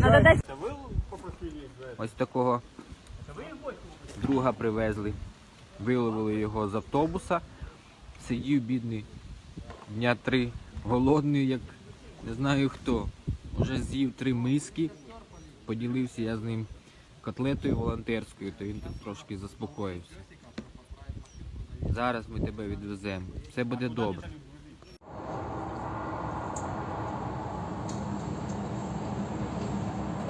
Надо дать Ось такого друга привезли. Виловили його з автобуса. Сидів бідний дня три, голодний, як не знаю хто. Уже з'їв три миски. Поділився я з ним котлетою волонтерською, то він так трошки заспокоївся. Зараз ми тебе відвеземо. Все буде добре.